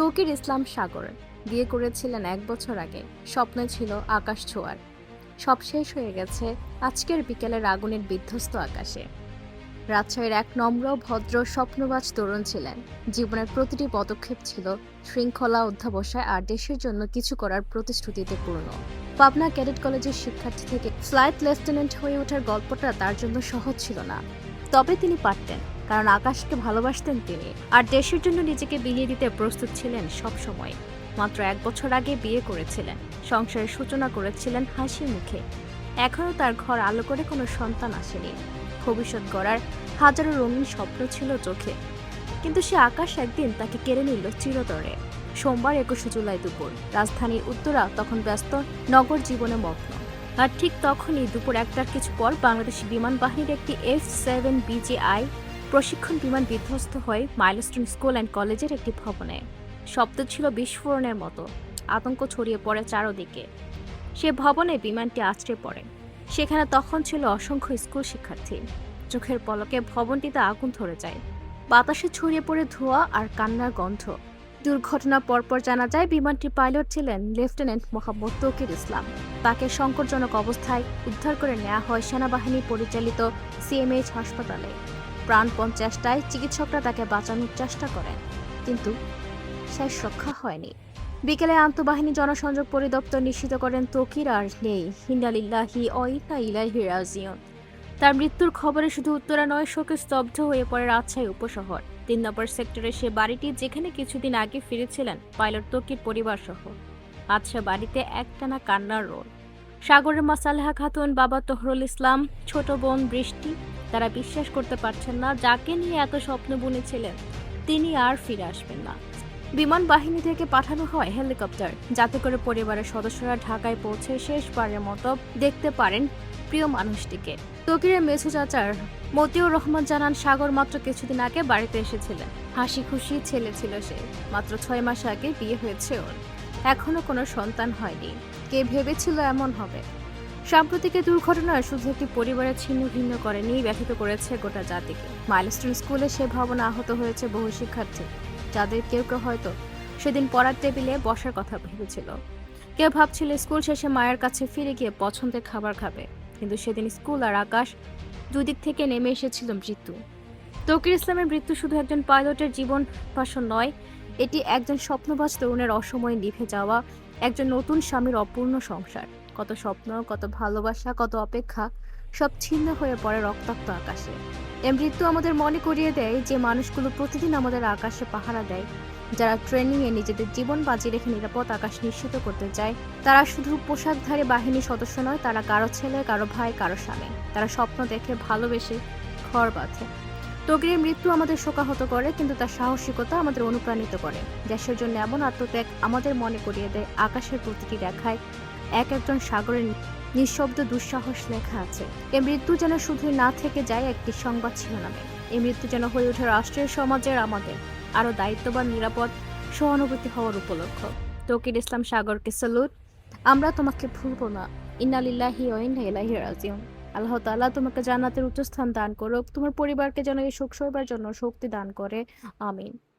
তৌকির ইসলাম সাগর, বিয়ে করেছিলেন এক বছর আগে। স্বপ্ন ছিল আকাশ ছোঁয়ার। সব শেষ হয়ে গেছে আজকের বিকেলের আগুনের বিধ্বস্ত আকাশে। রাজশাহীর এক নম্র, ভদ্র, স্বপ্নবাজ তরুণ ছিলেন। জীবনের প্রতিটি পদক্ষেপ ছিল শৃঙ্খলা অধ্যাবসায় আর দেশের জন্য কিছু করার প্রতিশ্রুতিতে পূর্ণ। পাবনা ক্যাডেট কলেজের শিক্ষার্থী থেকে ফ্লাইট লেফটেন্যান্ট হয়ে ওঠার গল্পটা তার জন্য সহজ ছিল না। তবে তিনি পারতেন। কারণ আকাশকে ভালোবাসতেন তিনি। আর দেশের জন্য নিজেকে বিলিয়ে দিতে প্রস্তুত ছিলেন সব সময় মাত্র এক বছর আগে বিয়ে করেছিলেন। সংসারের সূচনা করেছিলেন হাসি মুখে। এখনও তার ঘর আলো করে কোনো সন্তান আসেনি। ভবিষ্যৎ গড়ার হাজারো রঙিন স্বপ্ন ছিল চোখে। কিন্তু সে আকাশ একদিন তাকে কেড়ে নিল চিরতরে। সোমবার একুশে জুলাই দুপুর। রাজধানীর উত্তরা তখন ব্যস্ত, নগর জীবনে মগ্ন। আর ঠিক তখনই দুপুর একটার কিছু পর বাংলাদেশ বিমান বাহিনীর একটি এফ সেভেন বিজিআই প্রশিক্ষণ বিমান বিধ্বস্ত হয় মাইলস্টোন স্কুল অ্যান্ড কলেজের একটি ভবনে। শব্দ ছিল বিস্ফোরণের মতো। আতঙ্ক ছড়িয়ে পড়ে চারদিকে। সে ভবনে বিমানটি আছড়ে পড়ে। সেখানে তখন ছিল অসংখ্য স্কুল শিক্ষার্থী। চোখের পলকে ভবনটিতে আগুন ধরে যায়। বাতাসে ছড়িয়ে পড়ে ধোঁয়া আর কান্নার গন্ধ। দুর্ঘটনা পরপর জানা যায় বিমানটির পাইলট ছিলেন লেফটেন্যান্ট মোহাম্মদ তকির ইসলাম। তাকে সংকটজনক অবস্থায় উদ্ধার করে নেওয়া হয় সেনাবাহিনী পরিচালিত সিএমএইচ হাসপাতালে। প্রাণপণ চেষ্টায় চিকিৎসকরা তাকে বাঁচানোর চেষ্টা করেন, কিন্তু শেষ রক্ষা হয়নি। বিকেলে আন্তঃবাহিনী জনসংযোগ পরিদপ্তর নিশ্চিত করেন তকির আর নেই হিন্দালিল্লাহি অইতা ইলাহি রাজিয়ন তার মৃত্যুর খবরে শুধু উত্তরা নয় শোকে স্তব্ধ হয়ে পড়ে রাজশাহী উপশহর। তিন নম্বর সেক্টরে সে বাড়িটি যেখানে কিছুদিন আগে ফিরেছিলেন পাইলট তকির পরিবার সহ আজ সে বাড়িতে একটানা কান্নার রোল। সাগরের মাসালেহা খাতুন, বাবা তহরুল ইসলাম, ছোট বোন বৃষ্টি তারা বিশ্বাস করতে পারছেন না যাকে নিয়ে এত স্বপ্ন বুনেছিলেন। তিনি আর ফিরে আসবেন না। বিমান বাহিনী থেকে পাঠানো হয় হেলিকপ্টার। যাতে করে পরিবারের সদস্যরা ঢাকায় পৌঁছে শেষবারের মতো দেখতে পারেন প্রিয় মানুষটিকে। তকিরের মেসু চাচার মতিউর রহমান জানান, সাগর মাত্র কিছুদিন আগে বাড়িতে এসেছিলেন। হাসি খুশি ছেলে ছিল সে। মাত্র ছয় মাস আগে বিয়ে হয়েছে ওর। এখনও কোনো সন্তান হয়নি। কে ভেবেছিল এমন হবে? সাম্প্রতিক এই দুর্ঘটনা শুধু একটি পরিবারের ছিন্ন ভিন্ন করেনি, ব্যথিত করেছে গোটা জাতিকে। মাইলস্টোন স্কুলে সে ভবনে আহত হয়েছে বহু শিক্ষার্থী। যাদের কেউ কেউ হয়তো সেদিন পড়ার টেবিলে বসার কথা ভেবেছিল। কেউ ভাবছিল স্কুল শেষে মায়ের কাছে ফিরে গিয়ে পছন্দের খাবার খাবে। কিন্তু সেদিন স্কুল আর আকাশ দুদিক থেকে নেমে এসেছিল মৃত্যু। তকির ইসলামের মৃত্যু শুধু একজন পাইলটের জীবন পাশন নয়, এটি একজন স্বপ্নবাজ তরুণের অসময়ে নিভে যাওয়া একজন নতুন স্বামীর অপূর্ণ সংসার। কত স্বপ্ন, কত ভালোবাসা, কত অপেক্ষা, সব ছিন্ন হয়ে পড়ে রক্তাক্ত আকাশে। এ মৃত্যু আমাদের মনে করিয়ে দেয় যে মানুষগুলো প্রতিদিন আমাদের আকাশে পাহারা দেয়। যারা ট্রেনিংয়ে নিজেদের জীবন বাজি রেখে নিরাপদ আকাশ নিশ্চিত করতে চায়, তারা শুধু পোশাকধারী বাহিনীর সদস্য নয়, তারা কারও ছেলে, কারও ভাই, কারও স্বামী। তারা স্বপ্ন দেখে, ভালোবেসে ঘর বাঁধে। তগিরের মৃত্যু আমাদের শোকাহত করে, কিন্তু তার সাহসিকতা আমাদের অনুপ্রাণিত করে। দেশের জন্য এমন আত্মত্যাগ আমাদের মনে করিয়ে দেয়, আকাশের প্রতিটি রেখায় এক একজন সাগরের নিঃশব্দ দুঃসাহস লেখা আছে। এ মৃত্যু যেন শুধুই না থেকে যায় একটি সংবাদ শিরোনামে। এই মৃত্যু যেন হয়ে ওঠে রাষ্ট্রের, সমাজের, আমাদের। আরও দায়িত্ববান, নিরাপদ, সহানুভূতি হওয়ার উপলক্ষ। তকির ইসলাম সাগরকে স্যালুট আমরা তোমাকে ভুলবো না। ইন্নালিল্লাহি ও ইন্না ইলাইহি আল্লাহ তাআলা তোমাকে জান্নাতের উচ্চস্থান দান করুক। তোমার পরিবারকে যেন এই সুখ সইবার জন্য শক্তি দান করে। আমিন।